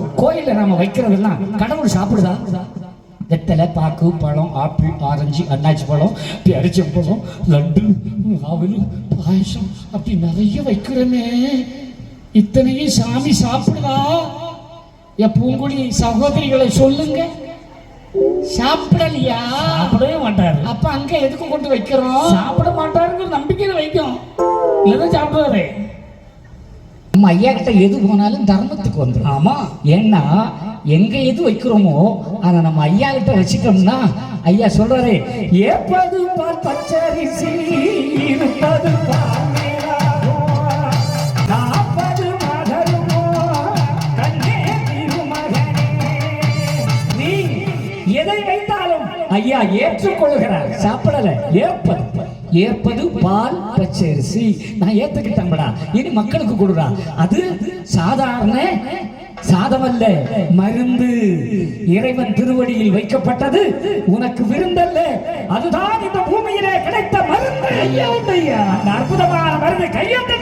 கோயில்ல நாம வைக்கிறதெல்லாம் கடவுள் சாப்பிடுதா? வெத்தலை பாக்கு பழம் ஆப்பிள் ஆரஞ்சு அன்னாச்சி பழம் பேரிச்சம்பழம் லட்டு ஆவல் பாயசம் அப்படி நிறைய வைக்கிறோமே. இத்தனையும் சாமி சாப்பிடுதா? என் பூங்குடி சகோதரிகளை சொல்லுங்க. சாப்பிடலையா? சாப்பிடவே மாட்டாரு. அப்ப அங்க எதுக்கு கொண்டு வைக்கிறோம்? சாப்பிட மாட்டாருங்கிற நம்பிக்கையில வைக்கும். இல்லதான் சாப்பிடுவாரு. நம்ம ஐயா கிட்ட எது போனாலும் தர்மத்துக்கு வந்துடும் ஆமா. ஏன்னா எங்க எது வைக்கிறோமோ அதை நம்ம ஐயா கிட்ட வச்சுட்டோம்னா ஐயா சொல்றாரு ஏற்பது பால் பச்சரிசி இருப்பது பால் எதை வைத்தாலும் ஐயா ஏற்றுக்கொள்கிறார். சாப்பிடல ஏற்பது. ஏற்பது பால் பச்சரிசி. நான் ஏத்துக்கிட்டேன்டா. இனி மக்களுக்கு கொடுடா. அது சாதாரண சாதமல்ல. மருந்து. இறைவன் திருவடியில் வைக்கப்பட்டது. உனக்கு விருந்தல்ல. அதுதான் இந்த பூமியிலே கிடைத்த மருந்து. அற்புதமான மருந்து கையெழுத்து